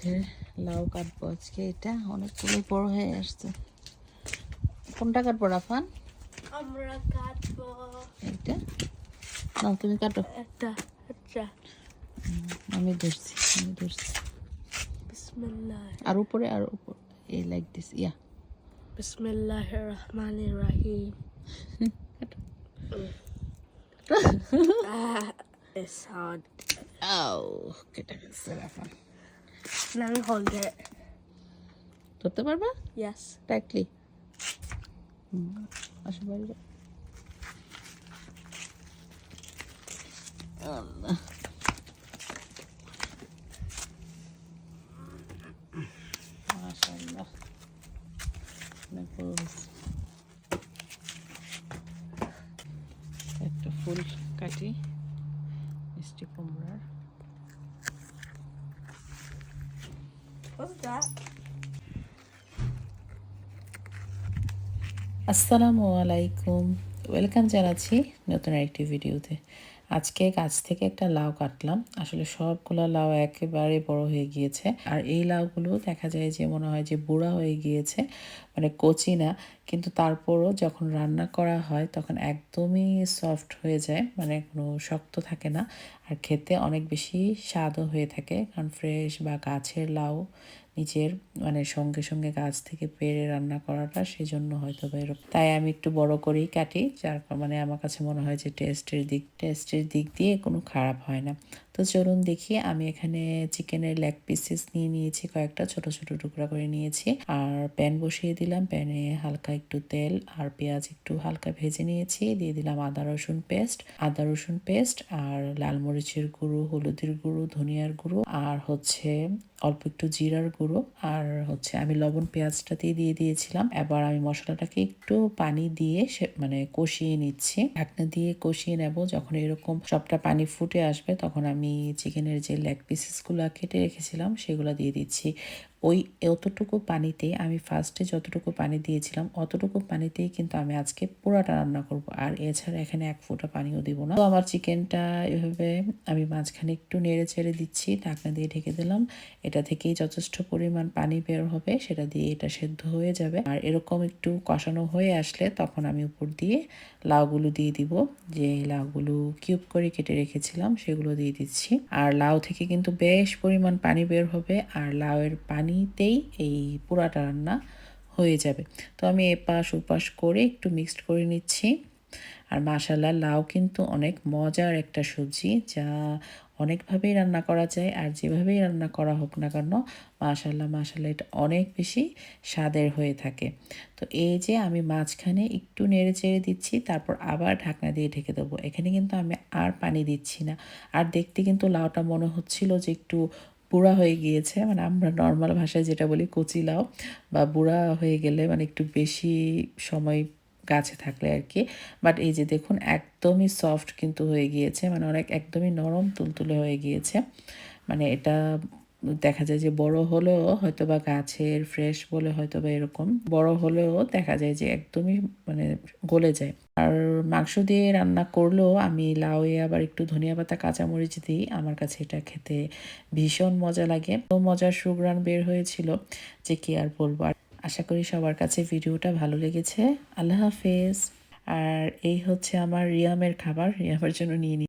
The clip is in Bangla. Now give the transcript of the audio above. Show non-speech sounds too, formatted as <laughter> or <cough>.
গাছের লাউ কাটবো আজকে এটা অনেকগুলো বড় হয়ে আসছে। কোনটা কাটবো রাফান? আমরা কাটবো। এইটা? না তুমি কাটো। একটা আচ্ছা। আমি ধরছি আমি ধরছি। আর উপরে আর উপর। এই লাইক দিস ইয়া বিসমিল্লাহ রহমানির রাহিম It's <laughs> hard. কেটে গেছে Rafan. Let me hold it. ধরতে পারবা Yes. টাইটলি আসো বাইরে। আল্লাহ। মাশাআল্লাহ। একটা ফুল কাটি মিষ্টি কুমড়ার আসসালামু আলাইকুম। ওয়েলকাম জানাচ্ছি নতুন একটি ভিডিওতে। আজকে গাছ থেকে একটা লাউ কাটলাম। আসলে সবগুলো লাউ একেবারে বড় হয়ে গিয়েছে। আর এই লাউগুলো দেখা যায় যে মনে হয় যে বুড়া হয়ে গিয়েছে। মানে কচি না। কিন্তু তারপরও যখন রান্না করা হয়, তখন একদমই সফট হয়ে যায় মানে কোনো শক্ত থাকে না। আর খেতে অনেক বেশি স্বাদও হয়ে থাকে, কারণ ফ্রেশ বা গাছের লাউ নিজের মানে সঙ্গে সঙ্গে গাছ থেকে পেরে রান্না করাটা সেজন্য হয়তো বা এরকম। তাই আমি একটু বড় করেই কাটি, যার মানে আমার কাছে মনে হয় যে টেস্টের দিক টেস্টের দিক দিয়ে কোনো খারাপ হয় না। তো চলুন দেখি, আমি এখানে চিকেনের লেগ পিসেস নিয়ে নিয়েছি, কয়েকটা ছোট ছোট টুকরা করে নিয়েছি। আর প্যান বসিয়ে দিলাম প্যানে হালকা একটু তেল আর পেঁয়াজ একটু হালকা ভেজে নিয়েছি। দিয়ে দিলাম আদা, রসুন পেস্ট আদা, রসুন পেস্ট আর লাল মরিচের গুঁড়ো, হলুদের গুঁড়ো, ধনিয়ার গুঁড়ো আর হচ্ছে অল্প একটু জিরার গুঁড়ো আর হচ্ছে আমি লবণ, পেঁয়াজটা দিয়ে দিয়ে দিয়েছিলাম। এবার আমি মশলাটাকে একটু পানি দিয়ে মানে কষিয়ে নিচ্ছি। ঢাকনা দিয়ে কষিয়ে নেব। যখন এরকম সবটা পানি ফুটে আসবে, তখন আমি চিকেনের যে লেগ পিসেসগুলো কেটে রেখেছিলাম, সেগুলো দিয়ে দিচ্ছি। ওই অতটুকু পানিতে আমি ফার্স্টে যতটুকু পানি দিয়েছিলাম, অতটুকু পানিতেই কিন্তু আমি আজকে পুরাটা রান্না করব। আর এছাড়া এখানে এক ফোঁটা পানিও দিব না। তো আমার চিকেনটা এভাবে আমি মাঝখানে একটু নেড়ে চেড়ে দিচ্ছি, ঢাকনা দিয়ে ঢেকে দিলাম। এটা থেকেই যথেষ্ট পরিমাণ পানি বের হবে, সেটা দিয়ে এটা সেদ্ধ হয়ে যাবে। আর এরকম একটু কষানো হয়ে আসলে তখন আমি উপর দিয়ে লাউগুলো দিয়ে দিব। যে লাউগুলো কিউব করে কেটে রেখেছিলাম, সেগুলো দিয়ে দিচ্ছি। আর লাউ থেকে কিন্তু বেশ পরিমাণ পানি বের হবে। আর লাউয়ের পানিতেই এই পোড়াটা রান্না হয়ে যাবে। তো আমি এপাশ ওপাশ করে একটু মিক্সড করে নিচ্ছি। আর মাশাল্লাহ লাউ কিন্তু অনেক মজার একটা সবজি যা অনেকভাবেই রান্না করা যায়। আর যেভাবেই রান্না করা হোক না কেন মাশাল্লাহ মাশাল্লাহ এটা অনেক বেশি স্বাদের হয়ে থাকে। তো এই যে আমি মাঝখানে একটু নেড়ে চেড়ে দিচ্ছি, তারপর আবার ঢাকনা দিয়ে ঢেকে দেবো। এখানে কিন্তু আমি আর পানি দিচ্ছি না। আর দেখতে কিন্তু লাউটা মনে হচ্ছিল যে একটু বুড়া হয়ে গিয়েছে মানে আমরা নর্মাল ভাষায় যেটা বলি কচি লাউ বা বুড়া হয়ে গেলে মানে একটু বেশি সময় গাছে থাকলে আর কি। বাট এই যে দেখুন, একদমই সফট কিন্তু হয়ে গিয়েছে মানে অনেক একদমই নরম, তুলতুলে হয়ে গিয়েছে। মানে এটা দেখা যায় যে বড় হলেও হয়তো বা গাছের ফ্রেশ বলে হয়তো বা এরকম, বড় হলেও দেখা যায় যে একদমই মানে গলে যায়। আর মাংস দিয়ে রান্না করলেও আমি লাউয়ে আবার একটু ধনিয়া পাতা, কাঁচামরিচ দিই। আমার কাছে এটা খেতে ভীষণ মজা লাগে। তো মজার সুগ্রান বের হয়েছিল যে কি আর বলব। আশা করি সবার কাছে ভিডিওটা ভালো লেগেছে। আল্লাহ হাফেজ। আর এই হচ্ছে আমার রিয়ামের খাবার। রিয়ামের জন্য নিয়ে নিই